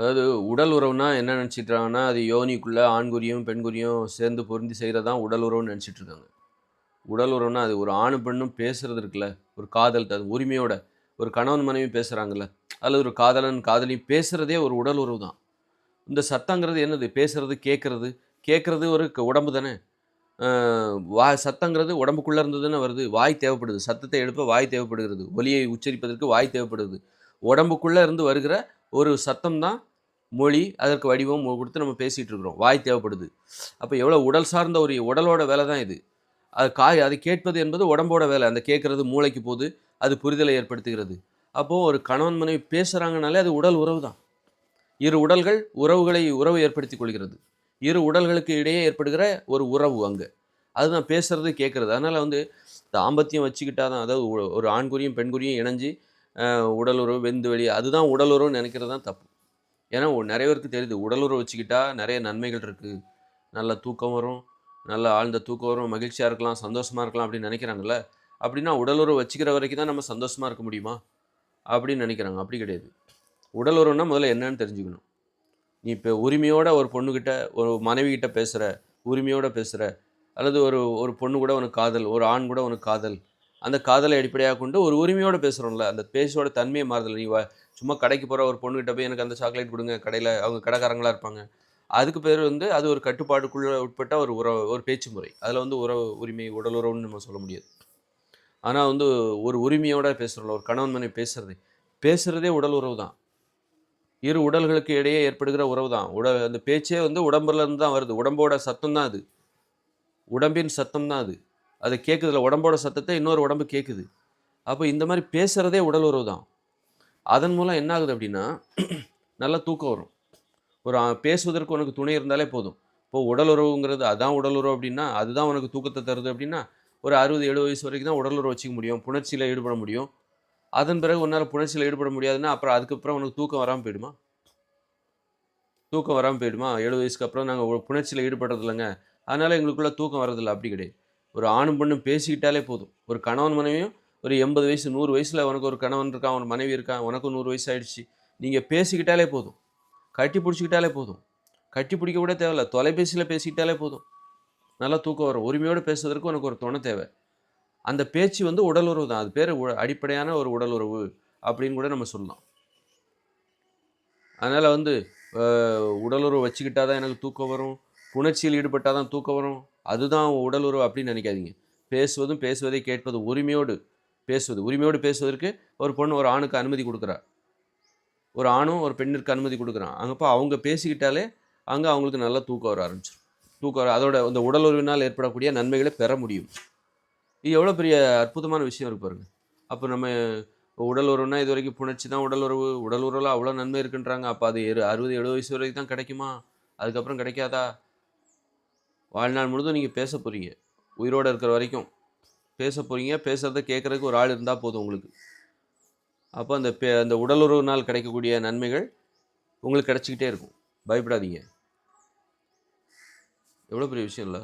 அதாவது உடல் உறவுனா என்ன நினச்சிட்றாங்கன்னா அது யோனிக்குள்ளே ஆண்குறியும் பெண்குறியும் சேர்ந்து பொருந்தி செய்கிறது தான் உடல் உறவுன்னு நினச்சிட்டு இருக்காங்க உடல் உறவுனா அது ஒரு ஆணு பெண்ணும் பேசுகிறது இருக்குல்ல ஒரு காதல் அது உரிமையோட. ஒரு கணவன் மனைவி பேசுகிறாங்கல்ல அல்லது ஒரு காதலன் காதலி பேசுகிறதே ஒரு உடல் உறவு தான் இந்த சத்தங்கிறது என்னது? பேசுறது கேட்குறது கேட்குறது ஒரு க- உடம்பு தானே. வா சத்தங்கிறது உடம்புக்குள்ளே இருந்ததுன்னு வருது. வாய் தேவைப்படுது. சத்தத்தை எழுப்ப வாய் தேவைப்படுகிறது. ஒலியை உச்சரிப்பதற்கு வாய் தேவைப்படுது. உடம்புக்குள்ளே இருந்து வருகிற ஒரு சத்தம் தான் மொழி அதற்கு வடிவம் கொடுத்து நம்ம பேசிகிட்டு இருக்கிறோம். வாய் தேவைப்படுது. அப்போ எவ்வளோ உடல் சார்ந்த ஒரு உடலோட வேலை தான் இது. அது காய் அது கேட்பது என்பது உடம்போட வேலை. அந்த கேட்குறது மூளைக்கு போது அது புரிதலை ஏற்படுத்துகிறது. அப்போது ஒரு கணவன் மனைவி பேசுகிறாங்கனாலே அது உடல் உறவு தான். இரு உடல்கள் உறவுகளை உறவு ஏற்படுத்தி கொள்கிறது. இரு உடல்களுக்கு இடையே ஏற்படுகிற ஒரு உறவு அங்கே. அதுதான் பேசுறது கேட்குறது. அதனால் வந்து தாம்பத்தியம் வச்சுக்கிட்டா தான் அதாவது ஒரு- ஆண்குறியும் பெண்குறியும் இணைஞ்சு உடல் உறவு வெந்து வெளி அதுதான் உடல் உறவுன்னு நினைக்கிறது தான் தப்பு. ஏன்னா நிறைய பேருக்கு தெரியுது. உடலுறை வச்சுக்கிட்டா நிறைய நன்மைகள் இருக்குது நல்ல தூக்கம் வரும் நல்ல ஆழ்ந்த தூக்கம் வரும் மகிழ்ச்சியாக இருக்கலாம் சந்தோஷமாக இருக்கலாம் அப்படின்னு நினைக்கிறாங்கல்ல. அப்படின்னா உடலுறை வச்சுக்கிற வரைக்கும் தான் நம்ம சந்தோஷமாக இருக்க முடியுமா? அப்படின்னு நினைக்கிறாங்க. அப்படி கிடையாது. உடல் முதல்ல என்னன்னு தெரிஞ்சுக்கணும். நீ இப்போ உரிமையோட ஒரு பொண்ணுக்கிட்ட ஒரு மனைவிக்கிட்ட பேசுகிற உரிமையோட பேசுகிற அல்லது ஒரு ஒரு பொண்ணு கூட உனக்கு காதல் ஒரு ஆண் கூட உனக்கு காதல் அந்த காதலை அடிப்படையாக கொண்டு ஒரு உரிமையோடு பேசுகிறோம்ல அந்த பேச்சோட தன்மையை மாறுதல். நீ சும்மா கடைக்கு போகிற ஒரு பொண்ணுகிட்ட போய் எனக்கு அந்த சாக்லேட் கொடுங்க கடையில் அவங்க கடைக்காரங்களா இருப்பாங்க. அதுக்கு பேர் வந்து அது ஒரு கட்டுப்பாடுக்குள்ளே உட்பட்ட ஒரு உறவு ஒரு பேச்சு முறை அதில் வந்து உறவு உரிமை உடல் உறவுன்னு நம்ம சொல்ல முடியாது. ஆனால் வந்து ஒரு உரிமையோட பேசுகிறோம்ல ஒரு கணவன் மனைவி பேசுறது பேசுகிறதே உடல் உறவு தான். இரு உடல்களுக்கு இடையே ஏற்படுகிற உறவு தான். உட அந்த பேச்சே வந்து உடம்புலேருந்து தான் வருது. உடம்போட சத்தம் தான் அது. உடம்பின் சத்தம் தான் அது. அது கேட்குதுல உடம்போட சத்தத்தை இன்னொரு உடம்பு கேட்குது அப்போ இந்த மாதிரி பேசுகிறதே உடல் உறவு தான். அதன் மூலம் என்ன ஆகுது அப்படின்னா நல்ல தூக்கம் வரும். ஒரு பேசுவதற்கு உனக்கு துணை இருந்தாலே போதும். இப்போ உடல் உறவுங்கிறது அதான் உடல் உறவு அப்படின்னா அதுதான் உனக்கு தூக்கத்தை தருது அப்படின்னா ஒரு அறுபது எழுபது வயசு வரைக்கும் தான் உடல் உறவு வச்சுக்க முடியும் புணர்ச்சியில் ஈடுபட முடியும். அதன் பிறகு உன்னால் புணர்ச்சியில் ஈடுபட முடியாதுன்னா அப்புறம் அதுக்கப்புறம் உனக்கு தூக்கம் வராமல் போயிடுமா? தூக்கம் வராமல் போயிடுமா? எழுபது வயசுக்கு அப்புறம் நாங்கள் புணர்ச்சியில் ஈடுபடுறது இல்லைங்க. அதனால் எங்களுக்குள்ளே தூக்கம் வரதில்லை அப்படி கிடையாது. ஒரு ஆணும் பெண்ணும் பேசிக்கிட்டாலே போதும். ஒரு கணவன் மனைவியும் ஒரு எண்பது வயசு நூறு வயசில் உனக்கு ஒரு கணவன் இருக்கான் ஒரு மனைவி இருக்கான் உனக்கும் நூறு வயசு ஆயிடுச்சு. நீங்கள் பேசிக்கிட்டாலே போதும். கட்டி பிடிச்சிக்கிட்டாலே போதும். கட்டி பிடிக்க கூட தேவையில்ல. தொலைபேசியில் பேசிக்கிட்டாலே போதும். நல்லா தூக்கம் வரும். உரிமையோடு பேசுவதற்கு உனக்கு ஒரு துணை தேவை. அந்த பேச்சு வந்து உடல் உறவு தான். அது பேர் அடிப்படையான ஒரு உடல் உறவு அப்படின்னு கூட நம்ம சொல்லலாம். அதனால் வந்து உடல் உறவு வச்சுக்கிட்டா தான் எனக்கு தூக்கம் வரும். புணர்ச்சியில் ஈடுபட்டால் தான் தூக்கம் வரும். அதுதான் உடல் உறவு அப்படின்னு நினைக்காதீங்க. பேசுவதும் பேசுவதை கேட்பது உரிமையோடு. பேசுவது உரிமையோடு பேசுவதற்கு ஒரு பொண்ணு ஒரு ஆணுக்கு அனுமதி கொடுக்குறா. ஒரு ஆணும் ஒரு பெண்ணிற்கு அனுமதி கொடுக்குறான். அங்கப்போ அவங்க பேசிக்கிட்டாலே அங்கே அவங்களுக்கு நல்லா தூக்கம் வர ஆரம்பிச்சிடும் தூக்கம் வர அதோட அந்த உடல் உறவினால் ஏற்படக்கூடிய நன்மைகளை பெற முடியும். இது எவ்வளோ பெரிய அற்புதமான விஷயம் இருக்கு பாருங்க. அப்போ நம்ம உடல் உறவுனா இது வரைக்கும் புணர்ச்சி தான் உடல் உறவு. உடல் உறவில் அவ்வளோ நன்மை இருக்குன்றாங்க. அப்போ அது எரு அறுபது எழுபது வயசு வரைக்கும் தான் கிடைக்குமா? அதுக்கப்புறம் கிடைக்காதா? வாழ்நாள் முழுதும் நீங்கள் பேச போகிறீங்க உயிரோடு இருக்கிற வரைக்கும். பேச போகிறீங்க பேசுகிறத கேட்குறதுக்கு ஒரு ஆள் இருந்தால் போதும் உங்களுக்கு. அப்போ அந்த பே அந்த உடலுறவுனால் கிடைக்கக்கூடிய நன்மைகள் உங்களுக்கு கிடச்சிக்கிட்டே இருக்கும். பயப்படாதீங்க. எவ்வளோ பெரிய விஷயம் இல்லை?